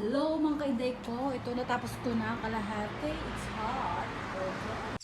Hello mga kaiday ko. Ito natapos ko na kalahati. It's hot.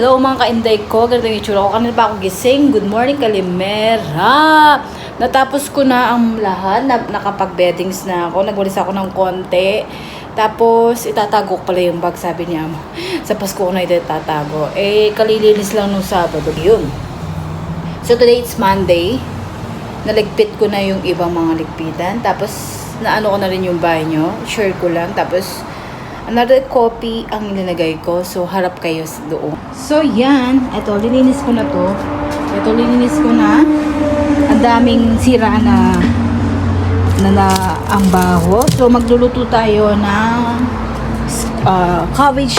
Hello mga kainday ko. Ganito yung itsura ko. Kanina pa ako gising. Good morning Kalimera. Natapos ko na ang lahat. Na, nakapag-beddings na ako. Nagwalis ako ng konti. Tapos, itatago ko pala yung bag, sabi niya. Sa Pasko ko na itatago. Eh, kalilinis lang nung Sabado. Yun. So, today it's Monday. Naligpit ko na yung ibang mga ligpitan. Tapos, naano ko na rin yung banyo. Share ko lang. Tapos, another copy ang nilagay ko. So, harap kayo sa doon. So, yan. Ito, lininis ko na to. Ito, lininis ko na. Ang daming sira na na, na ang baho. So, magluluto tayo ng uh, cabbage,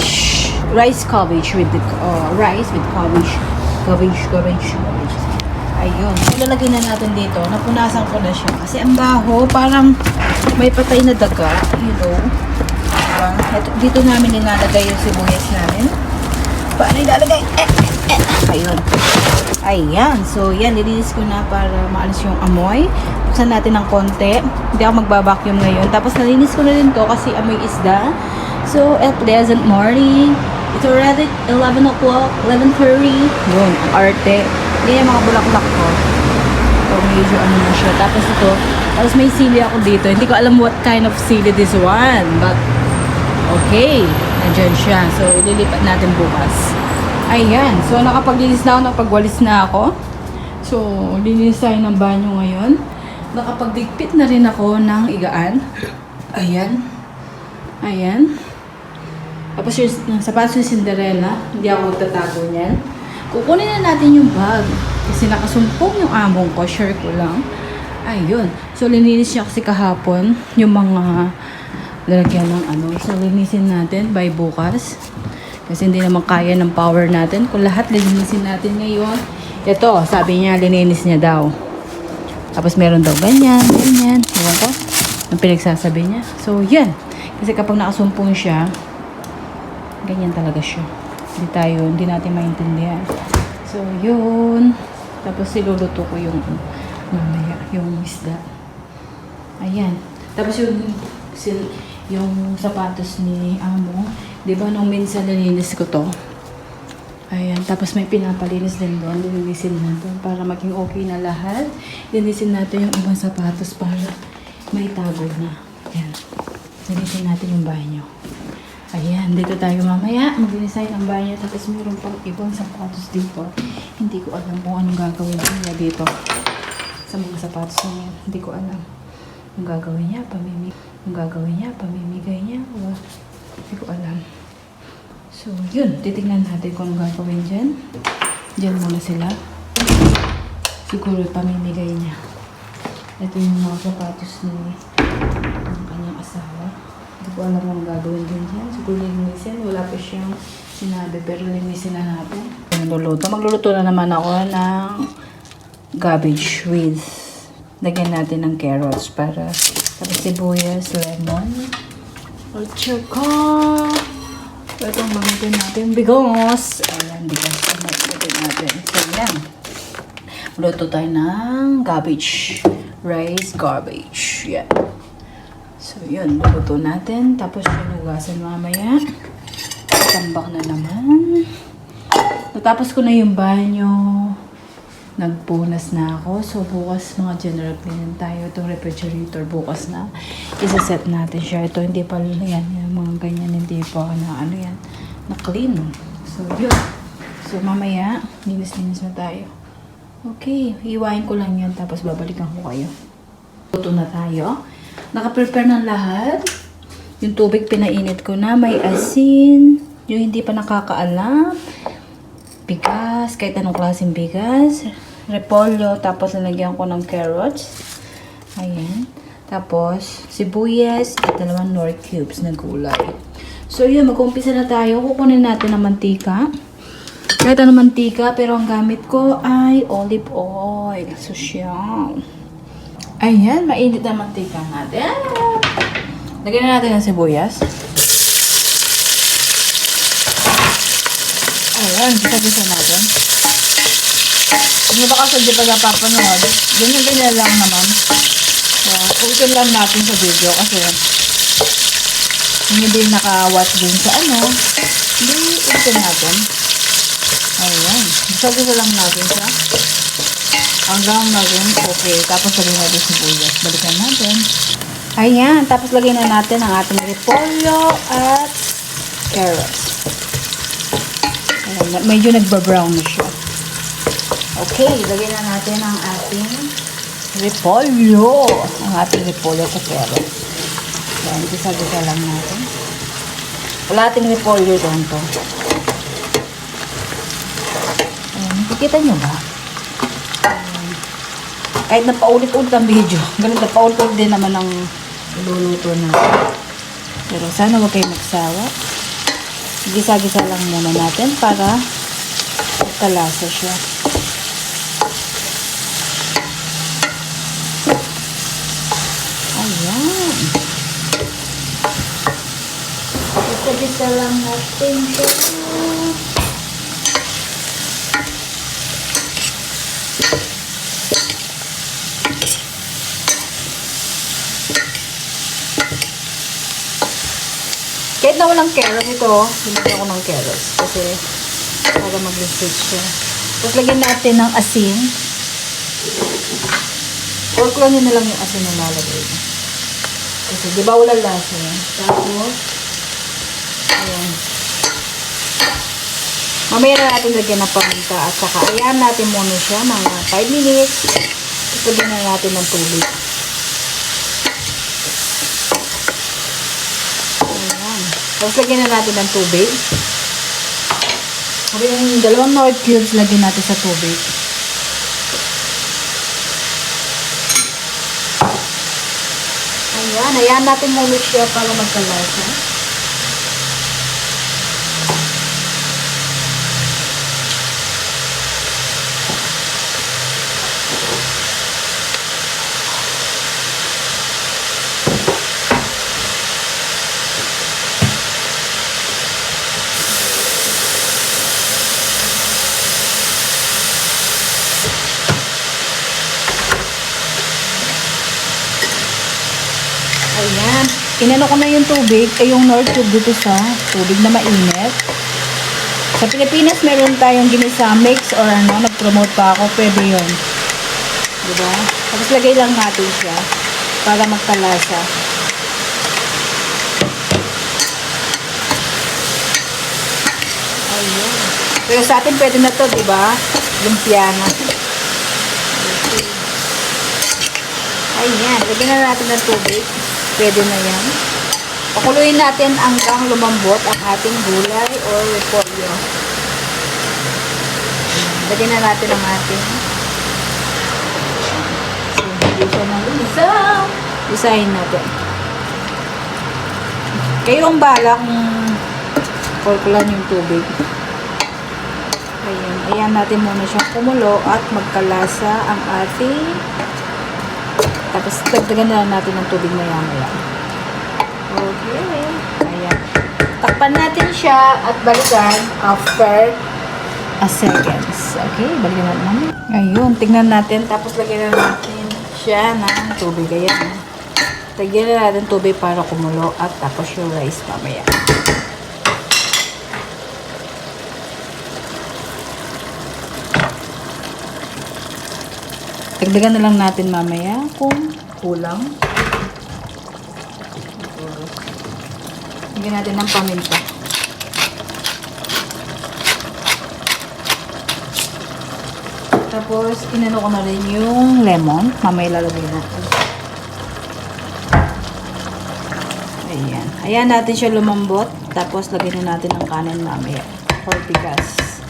rice cabbage with the, uh, rice with cabbage. Cabbage, cabbage, cabbage. Ayun. Ilalagay na natin dito. Napunasan ko na siya. Kasi ang baho, parang may patay na daga. You know. Diba? Ito, dito namin nilalagay yung sibuyas namin. Paano ilalagay? Eh, eh, eh. Ayun. Ayan. So, yan. Nilinis ko na para maalis yung amoy. Buksan natin ng konti. Hindi ako magbabacuum ngayon. Tapos, nalinis ko na rin to kasi amoy isda. So, at pleasant morning. It's already 11 o'clock, 11.30. Yun, ang arte. Hindi yung mga bulaklak ko. So, medyo ano na siya. Tapos ito, tapos may sili ako dito. Hindi ko alam what kind of sili this one. But, okay. Nandyan siya. So, ililipat natin bukas. Ayan. So, nakapaglinis na ako, nakapagwalis na ako. So, linis tayo ng banyo ngayon. Nakapagdigpit na rin ako ng igaan. Ayan. Ayan. Tapos yung, yung sapatos ni Cinderella, hindi ako magtatago niyan. Kukunin na natin yung bag. Kasi nakasumpong yung among ko, share ko lang. Ayun. So, lininis niya kasi kahapon yung mga lalagyan ng ano. So, linisin natin by bukas. Kasi hindi naman kaya ng power natin. Kung lahat linisin natin ngayon. Ito, sabi niya, lininis niya daw. Tapos meron daw ganyan, ganyan. Ewan ko. Ang pinagsasabi niya. So, yan. Kasi kapag nakasumpong siya, ganyan talaga siya. Hindi tayo, hindi natin maintindihan. So, yun. Tapos siluluto ko yung mamaya, yung isda. Ayan. Tapos yung, sil, yung sapatos ni Amo, di ba nung minsan nalinis ko to? Ayan. Tapos may pinapalinis din doon. Lilinisin natin para maging okay na lahat. Linisin natin yung ibang sapatos para may tago na. Ayan. Linisin natin yung banyo. Ayan, dito tayo mamaya. Maglinis tayo ng banyo. Tapos meron pang ibang sapatos dito. Hindi ko alam kung anong gagawin niya dito. Sa mga sapatos na yan. Hindi ko alam. Yung gagawin niya, pamimig yung gagawin niya, pamimigay niya. O, hindi ko alam. So, yun. Titignan natin kung anong gagawin dyan. Dyan muna sila. Siguro pamimigay niya. Ito yung mga sapatos ni ng kanyang asawa. Hindi ko alam kung gagawin din dyan. Siguro linisin. Wala pa siyang sinabi. Pero linisin na natin. Magluluto. Magluluto na naman ako ng garbage with lagyan natin ng carrots para tapos sibuyas, lemon, at saka itong mamigay natin bigos. Ayan, bigos. Mamigay natin. So, yan. Luto tayo ng garbage. Rice garbage. Yan. So, yun. Luto natin. Tapos, sinugasan mamaya. Tambak na naman. Natapos ko na yung banyo. Nagpunas na ako. So, bukas mga general cleaning tayo. Itong refrigerator bukas na. Isa-set natin siya. Ito, hindi pa yan. Yung mga ganyan, hindi pa na ano yan. Na-clean. So, yun. So, mamaya, linis-linis na tayo. Okay, iwain ko lang yan. Tapos, babalikan ko kayo. Luto na tayo. Naka-prepare ng lahat. Yung tubig pinainit ko na. May asin. Yung hindi pa nakakaalam. Bigas. Kahit anong klaseng bigas. Repolyo. Tapos, nalagyan ko ng carrots. Ayan. Tapos, sibuyas at dalawang nor cubes na gulay. So yun, mag-umpisa na tayo. Kukunin natin ang mantika. Kahit ano mantika, pero ang gamit ko ay olive oil. So siya. Ayan, mainit na mantika natin. Lagyan na natin ng sibuyas. Ayan, gisa-gisa natin. Hindi ba kasi di pa napapanood? Ganyan-ganyan lang naman. So, ulitin lang natin sa video kasi hindi naka-watch din sa ano. Hindi, ulitin natin. Ayan. Gisa-gisa lang natin siya. Hanggang maging okay. Tapos lagyan natin sibuyas. Balikan natin. Ayan. Tapos lagyan na natin ang ating repolyo at carrots. Ayan. Medyo nagba-brown na siya. Okay. Lagyan na natin ang ating repolyo. Ang ating repolyo at carrots. Ayan. Gisa-gisa lang natin. Wala ating repolyo doon to. Ayan. Nakikita nyo ba? kahit na paulit-ulit ang video, ganun na paulit-ulit din naman ang iluluto natin. Pero sana huwag kayo magsawa. Gisa-gisa lang muna natin para magkalasa siya. Ayan. Gisa-gisa lang natin siya. Kahit na walang carrot ito, binigyan ko ng carrots. Kasi para mag-research siya. Tapos lagyan natin ng asin. Pork lang yun na lang yung asin na nalagay. Kasi di ba wala lasa yan? Tapos, ayan. Mamaya na natin lagyan ng paminta at saka ayan natin muna siya mga 5 minutes. Lagyan na natin ng tubig. Ayan. Tapos lagyan na natin ng tubig. Sabi yung dalawang Nord cubes lagyan natin sa tubig. Ayan. Ayan natin muna siya para magkalasa. Ayan. Inano ko na yung tubig, ay yung Nord tube dito sa tubig na mainit. Sa Pilipinas, meron tayong ginisa mix or ano, nag-promote pa ako, pwede yun. Diba? Tapos lagay lang natin siya para magkalasa. Ayun. Pero sa atin pwede na to, diba? Lumpia na. Okay. Ayan, lagyan na natin ng tubig. Pwede na yan. Pakuluin natin hanggang lumambot ang ating gulay or repolyo. Lagyan na natin ang ating siya nang isa. Isahin natin. Kayo ang bala kung kalkulan yung tubig. Ayan, ayan natin muna siyang kumulo at magkalasa ang ating tapos dagdagan na lang natin ng tubig maya maya. Okay. Ayan. Takpan natin siya at balikan after a seconds. Okay, balikan natin. Ayun, tingnan natin. Tapos lagyan na natin siya ng tubig. Ayan. Lagyan na natin tubig para kumulo at tapos yung rice mamaya. Dagdagan na lang natin mamaya kung kulang. Lagyan natin ng paminta. Tapos, inano ko na rin yung lemon. Mamaya lalagay natin. Ayan. Ayan natin siya lumambot. Tapos, lagyan na natin ng kanin mamaya. Or bigas.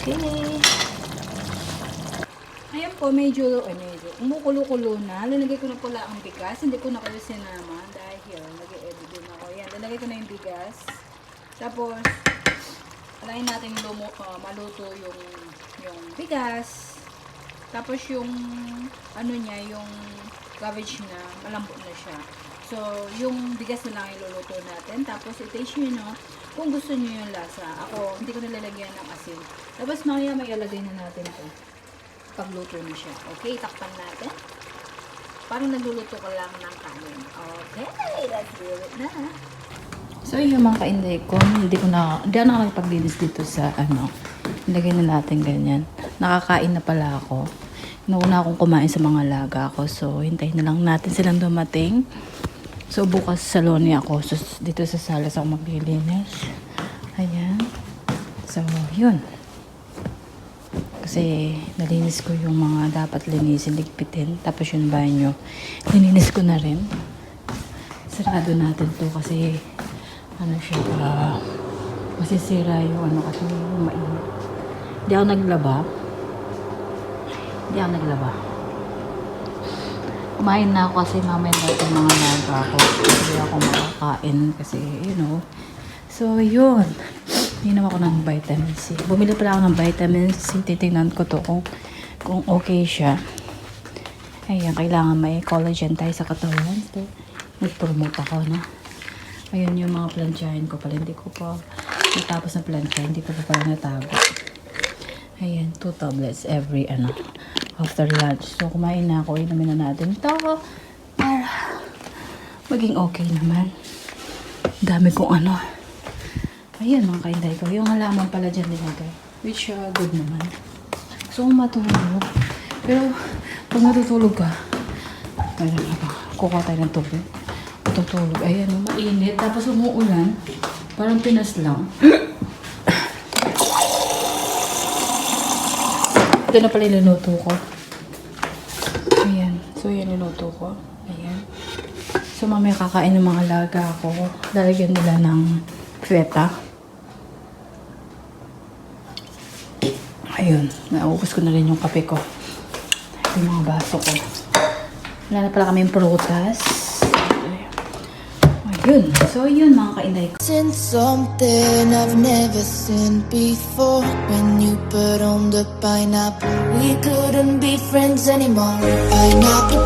Okay. Ayan po, medyo, ay medyo, umukulo-kulo na. Linagay ko na pula ang bigas. Hindi ko na kayo sinama dahil nag-edit din ako. Yan, nilagay ko na yung bigas. Tapos, alayin natin lumo, ah, maluto yung, yung bigas. Tapos yung, ano niya, yung cabbage na, malambot na siya. So, yung bigas na lang iluluto natin. Tapos, i-taste nyo, no, kung gusto nyo yung lasa. Ako, hindi ko nalalagyan ng asin. Tapos, mamaya may ilalagay na natin to. Pagluto na siya. Okay, takpan natin. Parang nagluluto ka lang ng kanin. Okay, let's do it na. So, yung mga kainday ko, hindi ko na, hindi ako nakakapag-linis dito sa, ano, ilagay na natin ganyan. Nakakain na pala ako. Nauna akong kumain sa mga laga ko. So, hintayin na lang natin silang dumating. So, bukas sa Loni ako. So, dito sa salas ako maglilinis. Ayan. So, yun. Kasi nalinis ko yung mga dapat linisin, ligpitin. Tapos yung banyo, lininis ko na rin. Sarado natin to kasi ano siya, ah, masisira yung ano kasi yung mainit. Hindi ako naglaba. Hindi ako naglaba. Kumain na ako kasi mamaya na itong mga naga ako. Hindi ako makakain kasi, you know. So, yun. Inom ako ng vitamin C. Bumili pala ako ng vitamin C. Titingnan ko to kung, kung okay siya. Ayan, kailangan may collagen tayo sa katawan. So, nag-promote ako na. Ayun yung mga planchahin ko pala. Hindi ko pa natapos na planchahin. Hindi pa pala natago. Ayan, two tablets every, ano, after lunch. So, kumain na ako. Inumin na natin ito para maging okay naman. Dami kong ano. Ayan, mga kainday ko. Yung halaman pala dyan nilagay. Which, uh, good naman. So, matulog. Pero, pag natutulog ka, ayan, ba, kukuha tayo ng tubig. Matutulog. Ayan, mainit. Tapos umuulan. Parang pinas lang. Ito na pala niluto ko. Ayan. So, yan niluto ko. Ayan. So, mamaya kakain ng mga laga ako. Lalagyan nila ng feta. Ayun. Naubos ko na rin yung kape ko. Yung mga baso ko. Wala na pala kami prutas. Ayun. So, yun mga kainday ko. Seen something I've never seen before. When you put on the pineapple, we couldn't be friends anymore. Pineapple